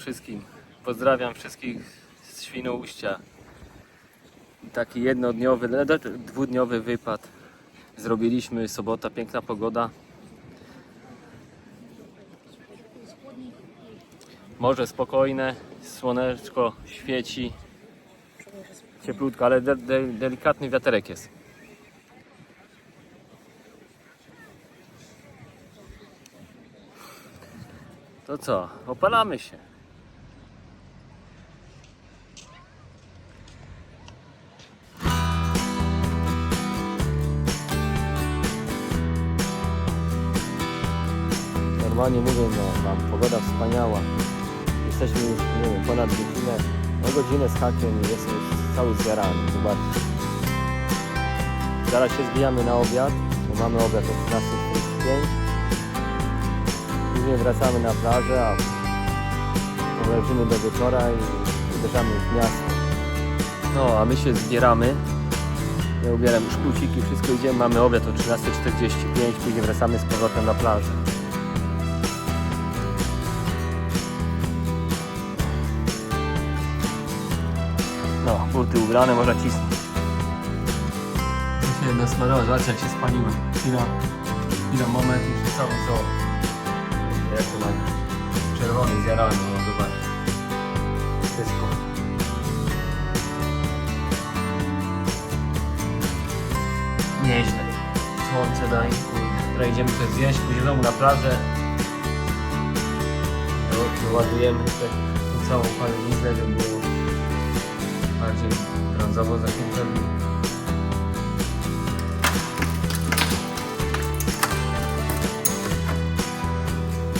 wszystkim. Pozdrawiam wszystkich z Świnoujścia. Taki jednodniowy, no, do- dwudniowy wypad zrobiliśmy. Sobota, piękna pogoda. Morze spokojne, słoneczko świeci. Cieplutko, ale de de delikatny wiaterek jest. To co? Opalamy się. Normalnie mówię no, pogoda wspaniała. Jesteśmy już, nie wiem, ponad godzinę, no godzinę z hakiem i jestem już cały zjarany, zobaczcie. Zaraz się zbijamy na obiad, bo mamy obiad o 13.45. Później wracamy na plażę, a leżymy do wieczora i uderzamy w miasto. No, a my się zbieramy. Ja ubieram już kluciki, wszystko idziemy, mamy obiad o 13.45, później wracamy z powrotem na plażę. Buty ubrane, można cisnąć. Ja się nasmarować, zobaczcie jak się spaliłem. Chwila, chwila, moment już cały zoo. Jak to mam czerwony zjarany, no zobacz. Wszystko. Nieźle. Słońce daj, kurde. Idziemy coś zjeść, później znowu na plażę. No, Ładujemy tę tą całą paleniznę, żeby było bardziej brązowo zakończone.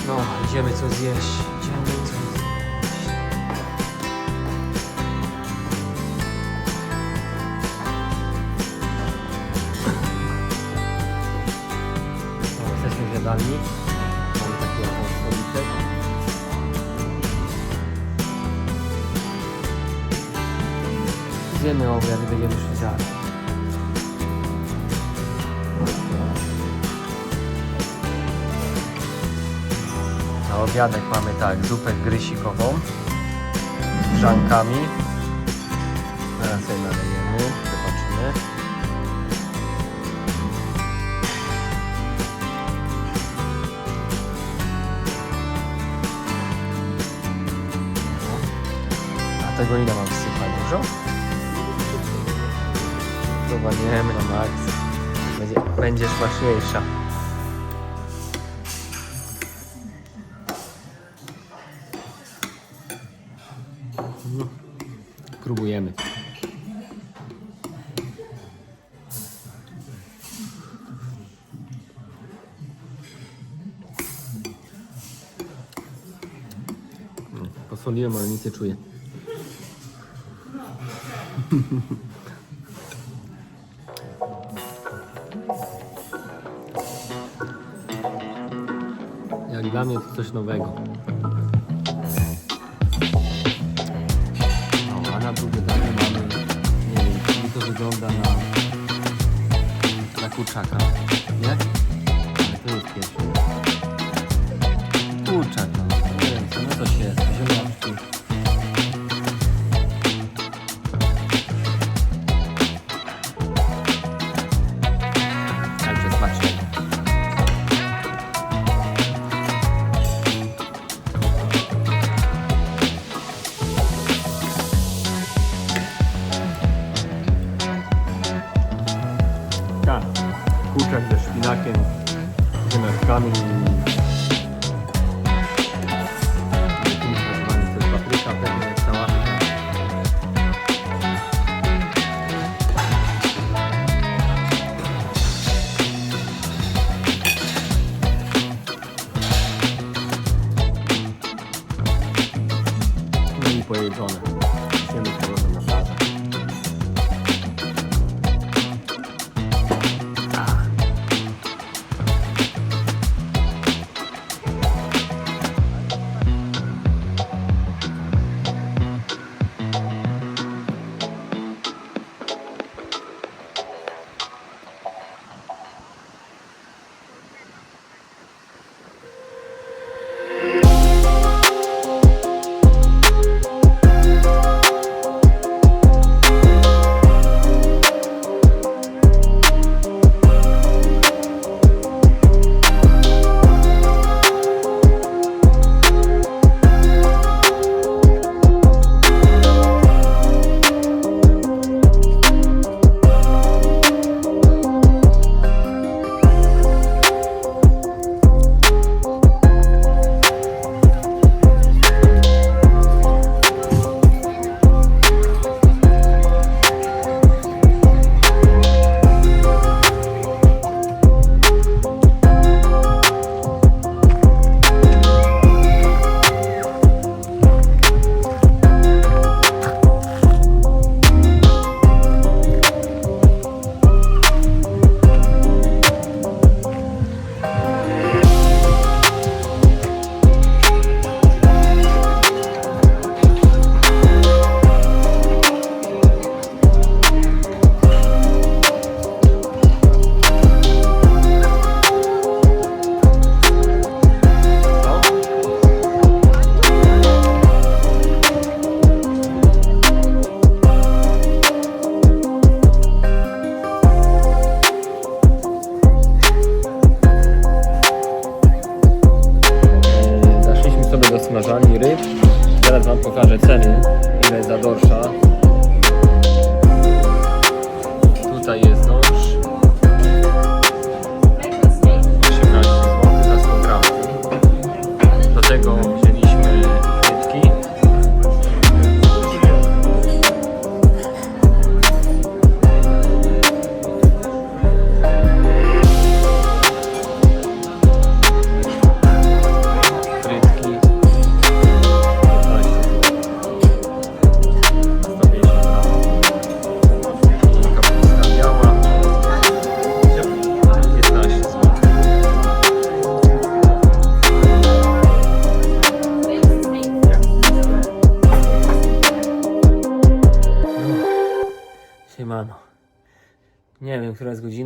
No, idziemy coś zjeść. Idziemy coś zjeść. No, jesteśmy w jadalni. Zjemy obiad i będziemy szli dalej. Na obiadek mamy tak, zupę grysikową z grzankami. Teraz sobie nalejemy, zobaczymy. A tego ile mam wsypać? Dużo? Próbujemy na maks. Będzie, będzie smaczniejsza. Próbujemy. Posoliłem, ale nic nie czuję. Jak dla mnie to coś nowego. No, a na drugie danie mamy, nie wiem, czy to wygląda na, na kurczaka, nie? kurczak ze szpinakiem, ziemeczkami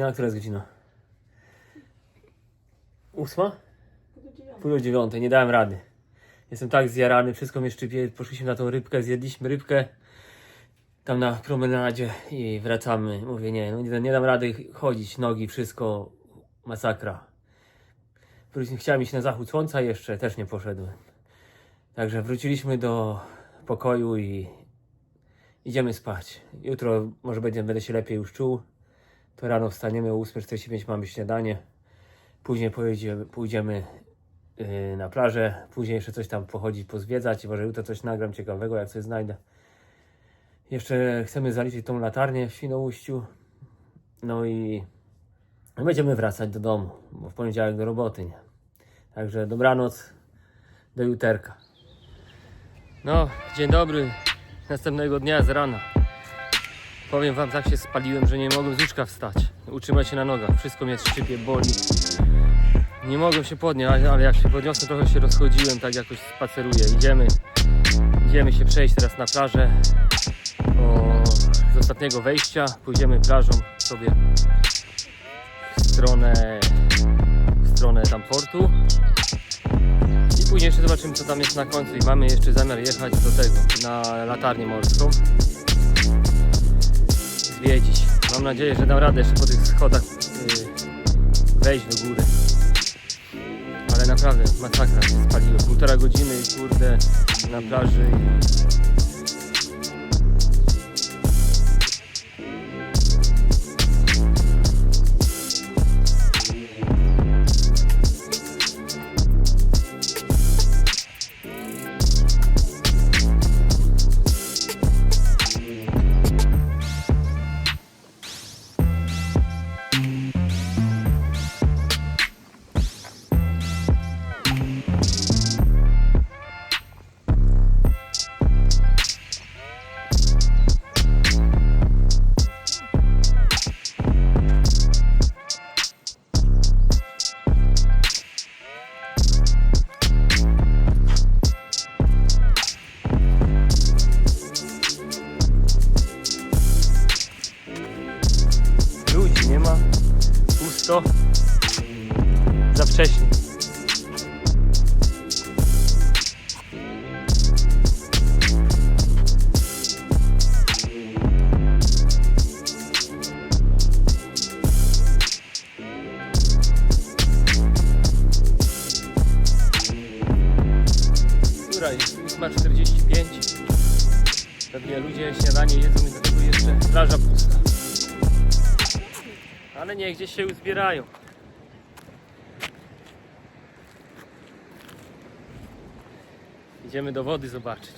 godzina, która jest godzina? Ósma? Pół do dziewiątej, nie dałem rady. Jestem tak zjarany, wszystko mnie szczypie. Poszliśmy na tą rybkę, zjedliśmy rybkę tam na promenadzie i wracamy. Mówię, nie, no nie, nie dam rady chodzić, nogi, wszystko, masakra. Chciałem iść na zachód słońca jeszcze, też nie poszedłem. Także wróciliśmy do pokoju i idziemy spać. Jutro może będzie, będę się lepiej już czuł. To rano wstaniemy o 8.45 mamy śniadanie. Później pojedziemy, pójdziemy yy, na plażę. Później jeszcze coś tam pochodzić, pozwiedzać. Może jutro coś nagram ciekawego, jak coś znajdę. Jeszcze chcemy zaliczyć tą latarnię w Świnoujściu. No i będziemy wracać do domu, bo w poniedziałek do roboty, nie? Także dobranoc, do juterka. No, dzień dobry, następnego dnia z rana. Powiem wam, tak się spaliłem, że nie mogłem z łóżka wstać. Utrzymać się na nogach, wszystko mnie szczypie, boli. Nie mogłem się podnieść, ale jak się podniosłem, trochę się rozchodziłem, tak jakoś spaceruję. Idziemy, idziemy się przejść teraz na plażę. O, z ostatniego wejścia pójdziemy plażą sobie w stronę, w stronę tam portu. I później jeszcze zobaczymy co tam jest na końcu i mamy jeszcze zamiar jechać do tego, na latarnię morską. Zwiedzić. Mam nadzieję, że dam radę jeszcze po tych schodach yy, wejść do góry. Ale naprawdę masakra się. Półtora godziny kurde na plaży 8.45. Pewnie ludzie śniadanie jedzą i dlatego jeszcze plaża pusta. Ale nie, gdzieś się uzbierają. Idziemy do wody zobaczyć.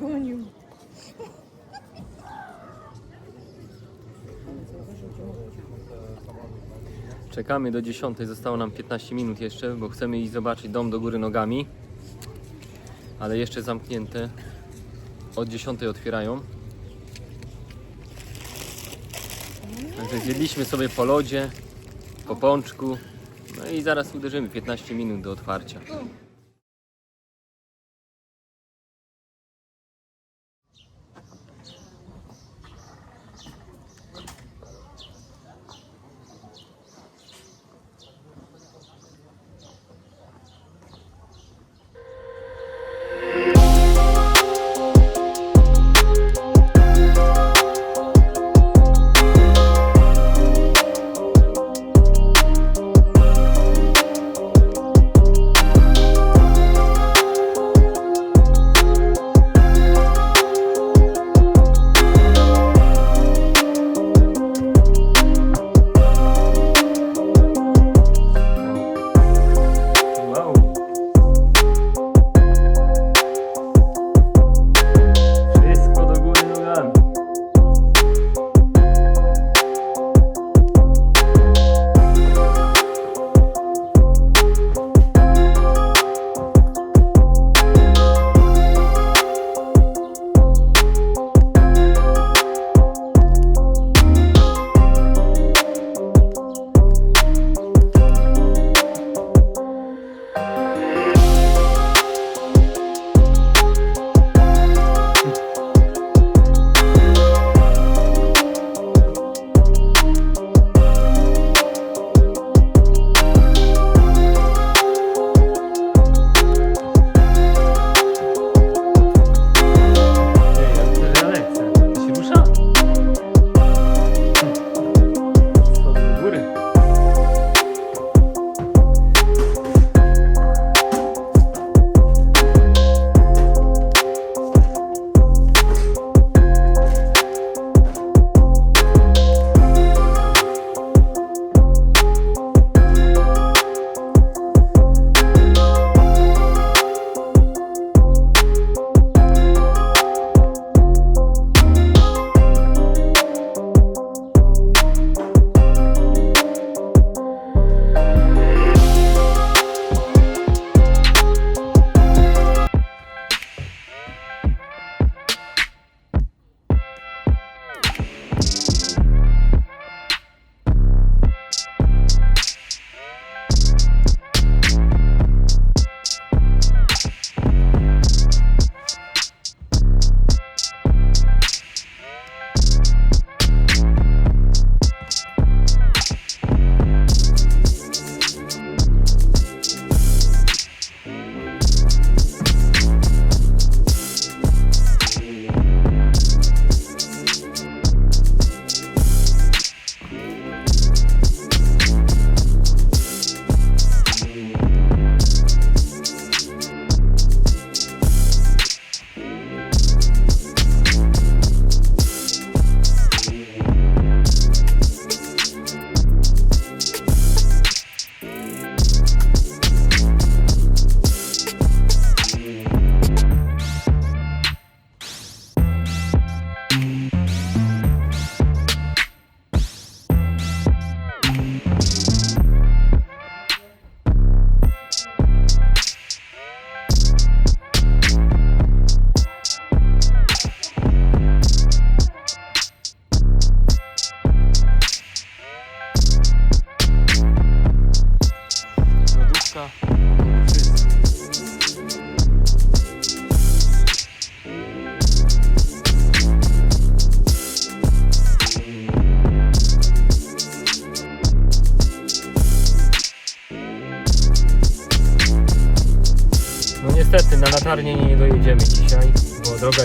Pogonił. Czekamy do 10, zostało nam 15 minut jeszcze, bo chcemy iść zobaczyć dom do góry nogami. Ale jeszcze zamknięte. Od 10 otwierają. Także zjedliśmy sobie po lodzie, po pączku. No i zaraz uderzymy 15 minut do otwarcia.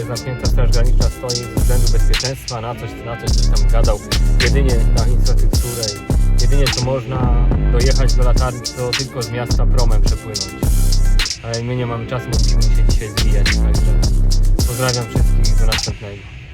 Zamknięta, straż graniczna stoi ze względu bezpieczeństwa, na coś, na coś coś tam gadał. Jedynie na infrastrukturę, i jedynie co można dojechać do latarni, to tylko z miasta promem przepłynąć. ale my nie mamy czasu, musimy się dzisiaj zwijać, także pozdrawiam wszystkich do następnego.